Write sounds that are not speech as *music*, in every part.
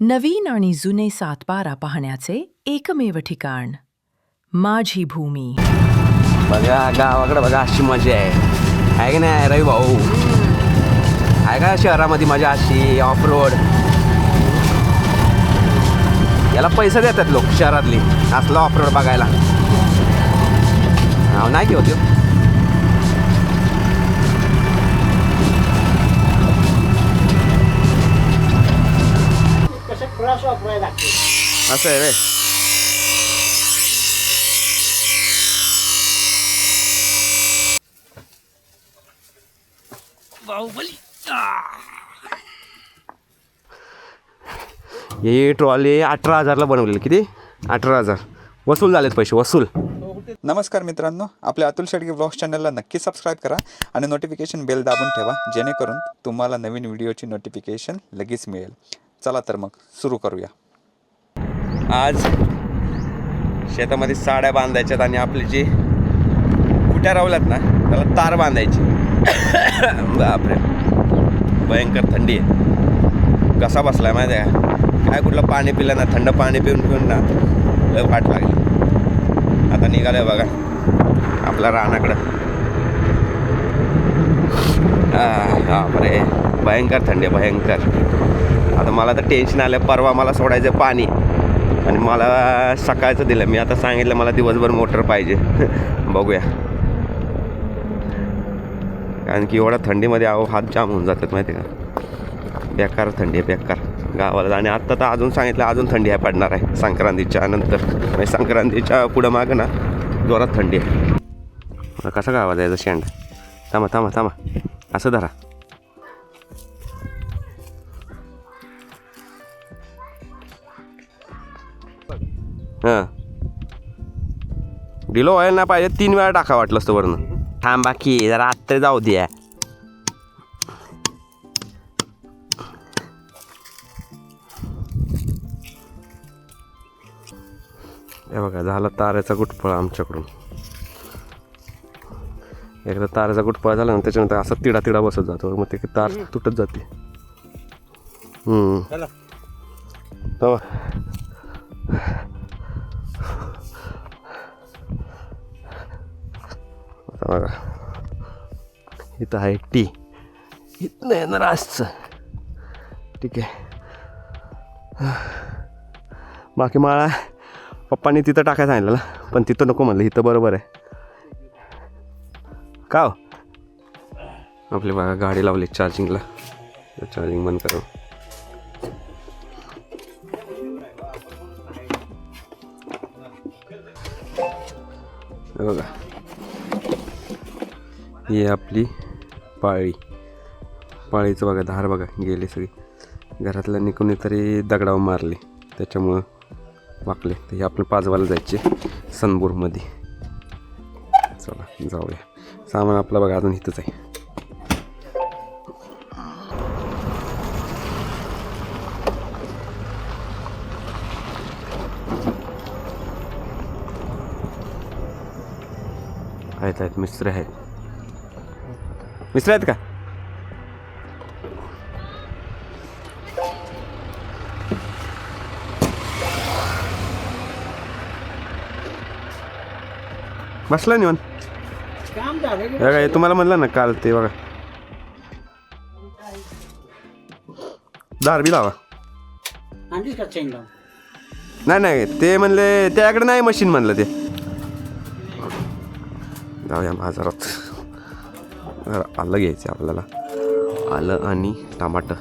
नवीन आणि जुने सातबारा पाहण्याचे एकमेव ठिकाण माझी भूमी. बघा गावाकडे बघा अशी मजा आहे. आहे की नाही रवी भाऊ? आहे का शहरामध्ये मजा अशी ऑफ रोड याला पैसे देतात लोक शहरातली असलं ऑफ रोड बघायला नाही घेऊ क्रॉस वापरायला लागते असं आहे रे. ही ट्रॉली अठरा हजारला बनवलेली. किती? अठरा हजार. वसूल झालेत पैसे वसूल. नमस्कार मित्रांनो आपल्या अतुल शेडगे ब्लॉग्स चॅनलला नक्की सबस्क्राईब करा आणि नोटिफिकेशन बेल दाबून ठेवा जेणेकरून तुम्हाला नवीन व्हिडिओची नोटिफिकेशन लगेच मिळेल. चला तर मग सुरू करूया. आज शेतामध्ये साड्या बांधायच्यात आणि आपली जी कुट्या रावल्यात ना त्याला तार बांधायची. बापरे. भयंकर थंडी आहे. कसा बसला आहे माहिती आहे काय कुठलं पाणी पिलं ना थंड पाणी पिऊन पिऊन ना लय वाट लागली. आता निघालोय बघा आपल्या रानाकडं. आ, बापरे. भयंकर थंडी आहे भयंकर. आता मला तर टेन्शन आलं परवा मला सोडायचं पाणी. आणि मला सकाळचं दिलं. मी आता सांगितलं मला दिवसभर मोटर पाहिजे. *laughs* बघूया. कारण की एवढ्या थंडीमध्ये अहो हात जाम होऊन जातात माहिती आहे का? बेकार थंडी आहे बेकार. गावाला आणि आत्ता तर अजून सांगितलं अजून थंडी आहे पडणार आहे. संक्रांतीच्या नंतर. म्हणजे संक्रांतीच्या पुढं मागं ना जोरात थंडी आहे. कसा गावाला जायचं शेंड? थांबा थांबा थांबा. असं धरा. हां. डिलो व्हायला नाही पाहिजे तीन वेळा टाका वाटलं असतं वरनं. थांबा की जरा आत्ता जाऊ द्या. हे बघा झाला ताऱ्याचा गुटफळ आमच्याकडून. एकदा ताऱ्याचा गुटफळ झाला ना त्याच्यानंतर असा तिडा तिडा बसत जातो. मग ते तार तुटत जाते. हम्म. बघा. इथं आहे टी. इथनं येणार असचं ठीक आहे. बाकी मला पप्पांनी तिथं टाकायला सांगितलं ना पण तिथं नको म्हणलं इथं बरोबर आहे. का हो? आपली बघा गाडी लावली चार्जिंगला चार्जिंग बंद करू बघा. ही आहे आपली पाळी. पाळीचं बघा धार बघा गेली सगळी. घरातल्यांनी तरी दगडावर मारली. त्याच्यामुळं वाकले. तर हे आपलं पाजवाला जायचे सनबूरमध्ये. चला जाऊया. सामान आपला बघा अजून इथंच आहे. आहेत आहेत मिस्त्र आहेत. आहेत का? बसला निवन बघा हे तुम्हाला म्हणलं ना काल ते बघा. दार बी लावा. नाही नाही ते म्हणले त्याकडे नाही मशीन म्हणलं ते. जाऊया बाजारात. जरा आलं घ्यायचं आपल्याला. आलं आणि टमाटर.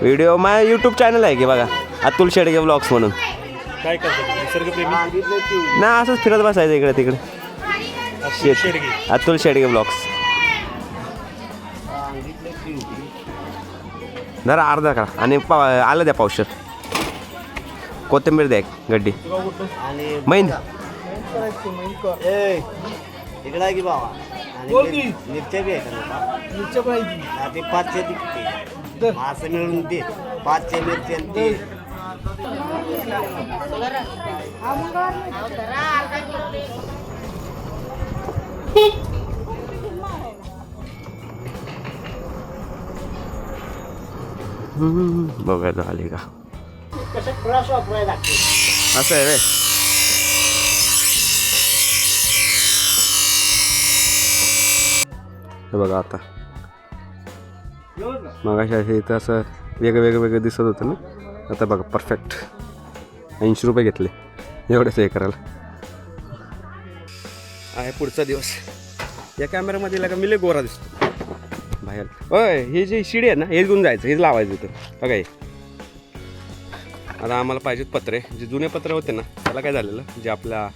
व्हिडिओ माझ्या यूट्यूब चॅनल आहे की बघा अतुल शेडगे ब्लॉग्स म्हणून. काय निसर्गप्रेमी? ना असंच फिरत बसायचं इकडे तिकडे. अतुल शेडगे. ब्लॉग्स जरा अर्धा करा. आणि आलं द्या पावशर. कोथिंबीर द्या एक गड्डी. आणि मैन. ए इकडे आहे की बाबा आणि मिरच्या बी आहे का मिरच्या पाहिजे ते पाचशे तिकटे असं मिळून दे. पाचशे मिरच्या आणि ते. बघायला आली का? कसं क्रॉस वापरायला लागते असं आहे रे. हे बघा आता. मग अशा इथं असं वेगळं वेगळं वेगळं दिसत होतं ना? आता बघा परफेक्ट ऐंशी रुपये घेतले. एवढंच हे करायला. आहे पुढचा दिवस. या कॅमेऱ्यामध्ये लगा मिले गोरा दिसतो. बाहेर. होय हे जे शिडी आहे ना हेच घेऊन जायचं हेच लावायचं इथं. बघा हे. आता आम्हाला पाहिजेत पत्रे. जे जुने पत्रे होते ना त्याला काय झालेलं? जे आपल्या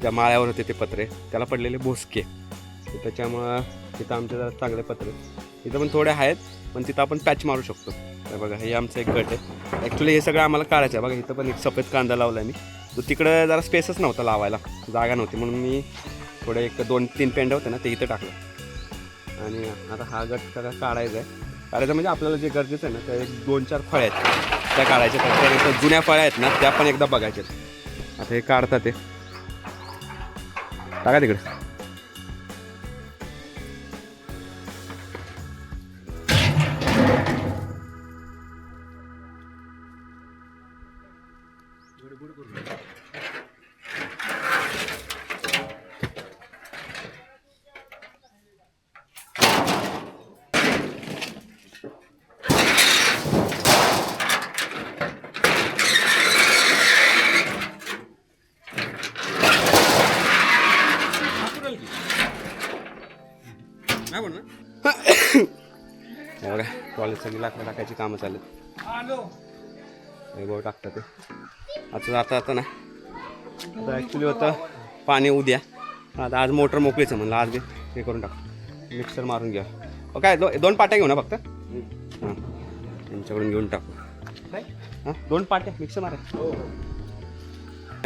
ज्या माळ्यावर होते ते पत्रे त्याला पडलेले भोसके. त्याच्यामुळं तिथं आमचे जरा चांगले पत्रे. इथं पण थोडे आहेत पण तिथं आपण पॅच मारू शकतो. तर बघा हे आमचं एक गट आहे. ॲक्च्युली हे सगळं आम्हाला काढायचं आहे. बघा इथं पण एक सफेद कांदा लावला आहे मी. तो तिकडं जरा स्पेसच नव्हता लावायला. जागा नव्हती. म्हणून मी थोडे एक दोन तीन पेंड होते ना ते इथं टाकलं. आणि आता हा गट सगळा काढायचा आहे. काढायचं म्हणजे आपल्याला जे गरजेचं आहे ना ते एक दोन चार फळ आहेत. त्या काढायच्या तर जुन्या फळ्या आहेत ना त्या पण एकदा बघायच्या. आता हे काढतात ते. टाका तिकडे. सगळी लाकडं टाकायची कामं चालू हे बघ टाकतं ते. आता जाता आता ना आता ॲक्च्युली होतं पाणी उद्या. आता आज मोटर मोकळीच म्हणलं आज बी हे करून टाक. मिक्सर मारून घ्या. हो काय दो दोन पाट्या घेऊ ना फक्त? हां. त्यांच्याकडून घेऊन टाकू. हां दोन पाट्या मिक्सर मारा.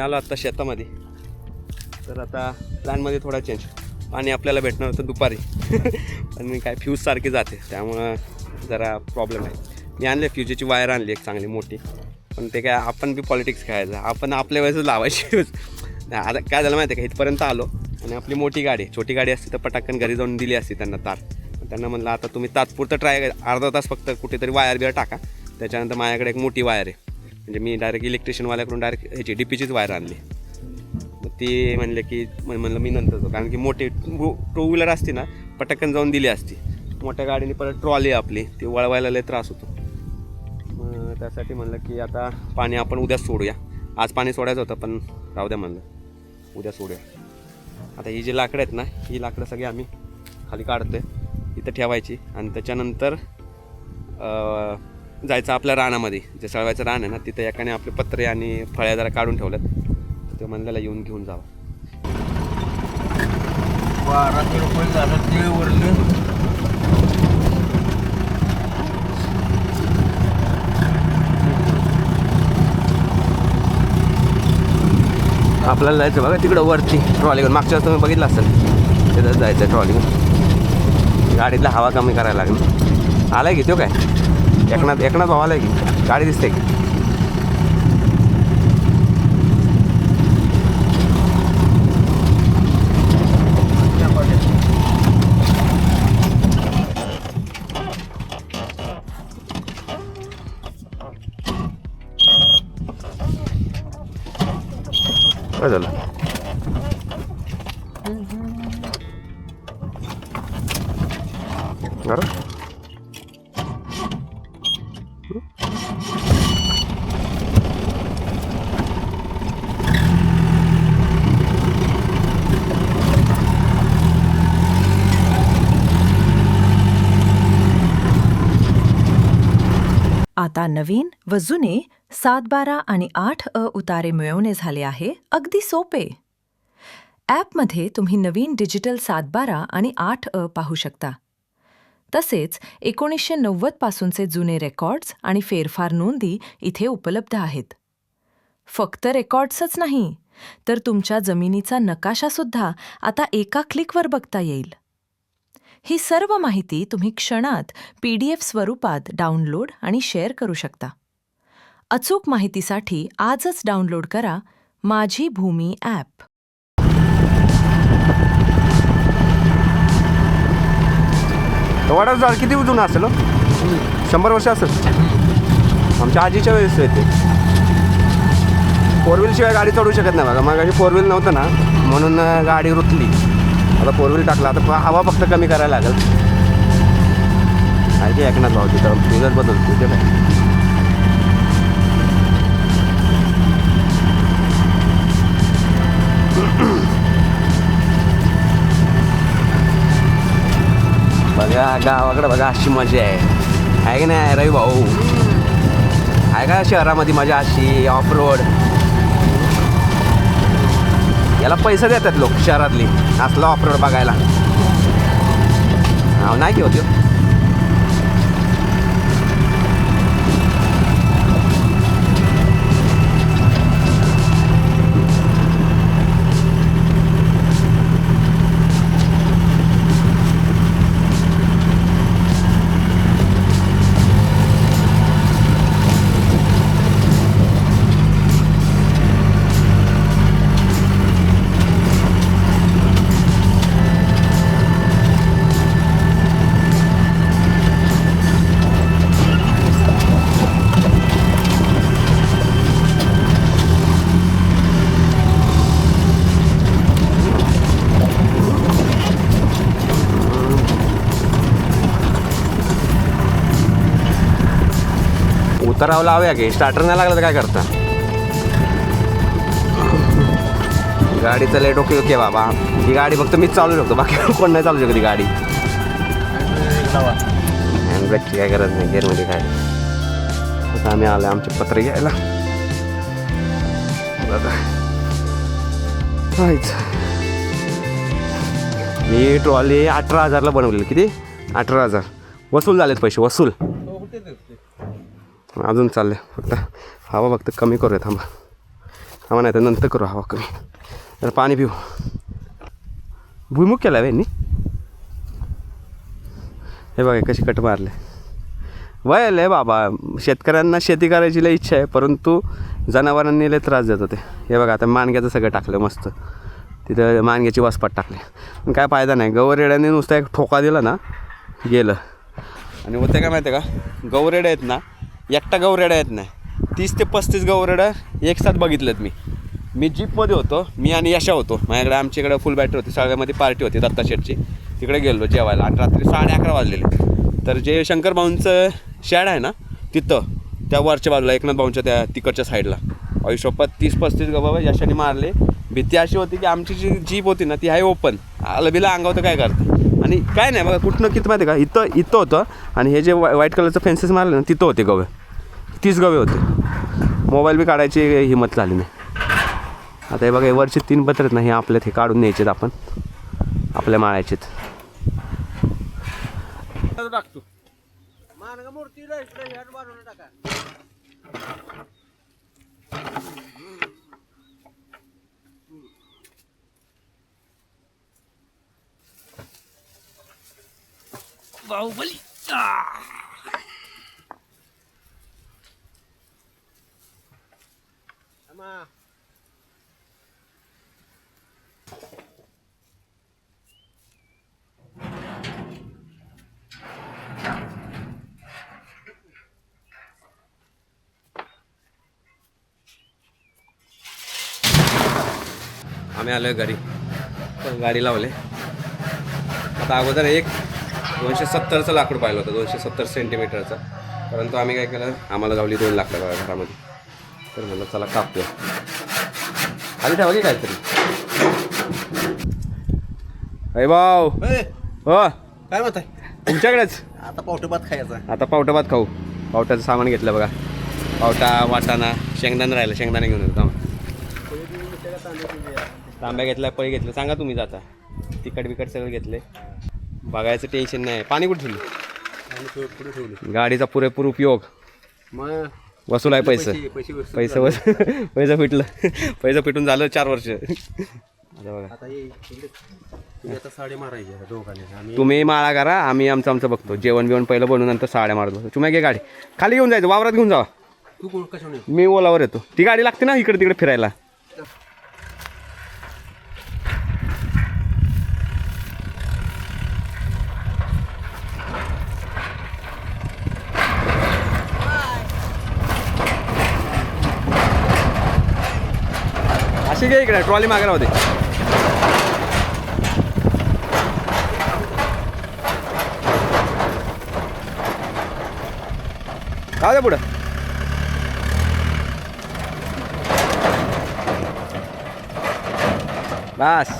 आलो आत्ता शेतामध्ये. तर आता प्लॅनमध्ये थोडा चेंज पाणी आपल्याला भेटणार होतं दुपारी. *laughs* पण काय फ्यूज सारखी जाते. त्यामुळं जरा प्रॉब्लेम आहे. मी आणले फ्यूजेची वायर आणली एक चांगली मोठी. पण ते काय आपण बी पॉलिटिक्स खेळायचं. आपण आपल्या वेळेस लावायची. आता काय झालं माहिती आहे का? इथपर्यंत आलो आणि आपली मोठी गाडी छोटी गाडी असती तर पटाकन घरी जाऊन दिली असती त्यांना तार. त्यांना म्हणलं आता तुम्ही तात्पुरतं ट्राय अर्धा तास फक्त कुठेतरी वायर बियर टाका. त्याच्यानंतर माझ्याकडे एक मोठी वायर आहे. म्हणजे मी डायरेक्ट इलेक्ट्रिशियनवाल्याकडून डायरेक्ट ह्याची डी पीचीच वायर आणली. मग ती म्हणले की म्हणलं मी नंतर जाऊ कारण की मोठी टू व्हीलर असती ना पटकन जाऊन दिली असती. मोठ्या गाडीने परत ट्रॉली आपली. ती वळवायला लय त्रास होतो. मग त्यासाठी म्हणलं की आता पाणी आपण उद्या सोडूया. आज पाणी सोडायचं होतं पण राहू द्या म्हणलं. उद्या सोडूया. आता ही जी लाकडं आहेत ना ही लाकडं सगळी आम्ही खाली काढतोय. इथं ठेवायची. आणि त्याच्यानंतर जायचं आपल्या रानामध्ये. जे सळवायचं रान आहे ना तिथं एकाने आपले पत्रे आणि फळ्या जरा काढून ठेवल्यात. ते म्हणल्याला येऊन घेऊन जावं. बाराशे रुपये झालं ते उरले. आपल्याला जायचं बघा तिकडं वरती ट्रॉली घेऊन. मागच्या तुम्ही बघितलं असेल तिथं जायचं ट्रॉली घेऊन. गाडीतला हवा कमी करायला लागली. आहे की तो काय? एकनाथ एकनाथ भावाला आलाय की? गाडी दिसते की? काय झालं अरे आता नवीन व जुने सात बारा आणि आठ अ उतारे मिळवणे झाले आहे अगदी सोपे. ॲपमध्ये तुम्ही नवीन डिजिटल सात बारा आणि आठ अ पाहू शकता. तसेच एकोणीसशे नव्वद पासूनचे जुने रेकॉर्ड्स आणि फेरफार नोंदी इथे उपलब्ध आहेत. फक्त रेकॉर्ड्सच नाही तर तुमच्या जमिनीचा नकाशासुद्धा आता एका क्लिकवर बघता येईल. ही सर्व माहिती तुम्ही क्षणात पी डी एफ स्वरूपात डाउनलोड आणि शेअर करू शकता. अचूक माहितीसाठी आजच डाउनलोड करा माझी भूमी ॲप. वाडा झाड किती जुनं असेल हो? शंभर वर्ष असेल. आमच्या आजीच्या वेळेस येते. फोर व्हीलशिवाय गाडी चढू शकत नाही बघा. मग फोर व्हील नव्हतं ना म्हणून गाडी रुतली. आता फोर व्हील टाकला आता हवा फक्त कमी करायला लागेल. आहे की एकनाथ भाऊची तर फिगर बदलतो ते काय बघा गावाकडे बघा अशी मजा आहे. आहे की नाही रवी भाऊ? आहे का शहरामध्ये मजा अशी ऑफ रोड याला पैसे देतात लोक शहरातली. असला ऑफ रोड बघायला नाही घेऊ होती लावूया की. स्टार्टर नाही लागलं तर काय करता? गाडीचं लेट ओके ओके बाबा. ही गाडी फक्त मीच चालू शकतो. बाकी *laughs* कोण नाही चालू शकत ही गाडी. हँडब्रेकची काय गरज नाही. गेअरमध्ये काय? आता आम्ही आलो आमचे पत्र घ्यायला. बघा. ही ट्रॉली अठरा हजारला बनवलेली. किती? अठरा हजार. वसूल झालेत पैसे. वसूल. अजून चालले. फक्त हवा फक्त कमी करूया थांबा. थांबा नाही तर नंतर करू हवा कमी. तर पाणी पिऊ. भुईमुख केला यांनी. हे बघा कशी कट मारले. वय लय बाबा. शेतकऱ्यांना शेती करायची लय इच्छा आहे परंतु जनावरांनी लय त्रास देत होते. हे बघा आता मानग्याचं सगळं टाकलं मस्त. तिथं मानग्याची वासपाट टाकली. पण काय फायदा नाही. गवरेड्याने नुसता एक ठोका दिला ना गेलं. आणि होते काय माहिती आहे का? गौरेड्या आहेत ना एकटा गौरेड्या आहेत नाही. तीस ते पस्तीस गौरेड्या एकसाथ बघितलेत मी. मी जीपमध्ये होतो मी आणि यशा होतो. माझ्याकडे आमच्याकडे फुल बॅटरी होती. सगळ्यामध्ये पार्टी होती दत्ता शेटची तिकडे गेलो जेवायला. आणि रात्री साडे अकरा वाजलेले. तर जे शंकर भाऊंचं शॅड आहे ना तिथं त्या वरच्या बाजूला एकनाथ भाऊंच्या त्या तिकडच्या साईडला आयुष्यपात तीस पस्तीस गबाबा यशाने मारले. भीती अशी होती की आमची जी जीप होती ना ती आहे ओपन आलं बिला अंगावतं काय करतं? आणि काय नाही बघा कुठनं किती माहिती आहे का? इथं इथं होतं. आणि हे जे व्हाई व्हाईट कलरचं फेन्सेस मारलं ना तिथं होते गवे. तीच गवे होते. मोबाईल बी काढायची हिंमत झाली नाही. आता हे बघा हे वरचे तीन पत्र आहेत ना हे आपल्यात हे काढून न्यायचेत आपण. आपल्या माळ्याचेत. आम्ही आलो घरी. पण गाडी लावले. आता अगोदर एक दोनशे सत्तरचं लाकूड पाहिलं होतं दोनशे सत्तर सेंटीमीटरचं परंतु आम्ही काय केलं आम्हाला गावली दोन लाकडं बघा घरामध्ये. तर म्हणलं चला कापतो खाली ठेवा की काहीतरी? अरे भाऊ. हो. काय म्हणताय? तुमच्याकडेच? आता पावटे भात खायचा. आता पावटा भात खाऊ. पावट्याचं सामान घेतलं बघा. पावटा वाटाणा शेंगदाणा राहिलं शेंगदाणे घेऊन येतो. तांब्या घेतला पळी घेतलं सांगा तुम्ही जाता. तिखट बिकट सगळं घेतले बघायचं टेन्शन नाही. पाणी कुठे ठेवलं? आणि पुढे पुढे ठेवले. गाडीचा पुरेपूर उपयोग. मग वसूल आहे पैसे. पैसे वसूल पैसे वस पैसे फिटलं *laughs* पैसे फिटून झालं चार वर्ष. आता बघा. आता ये इकडे. तुम्ही आता साडे मारायचे आता दोघांनी. आम्ही तुम्ही माळा करा आम्ही आमचं आमचं बघतो. जेवण बिवण पहिलं बनवून नंतर साड्या मारत तुम्ही घे गाडी. खाली घेऊन जायचं वावरात घेऊन जावा. तू कोण कशाने मी ओलावर येतो. ती गाडी लागते ना इकडे तिकडे फिरायला. अशी आहे इकडे ट्रॉली मागे होते का दे पुढं. बस.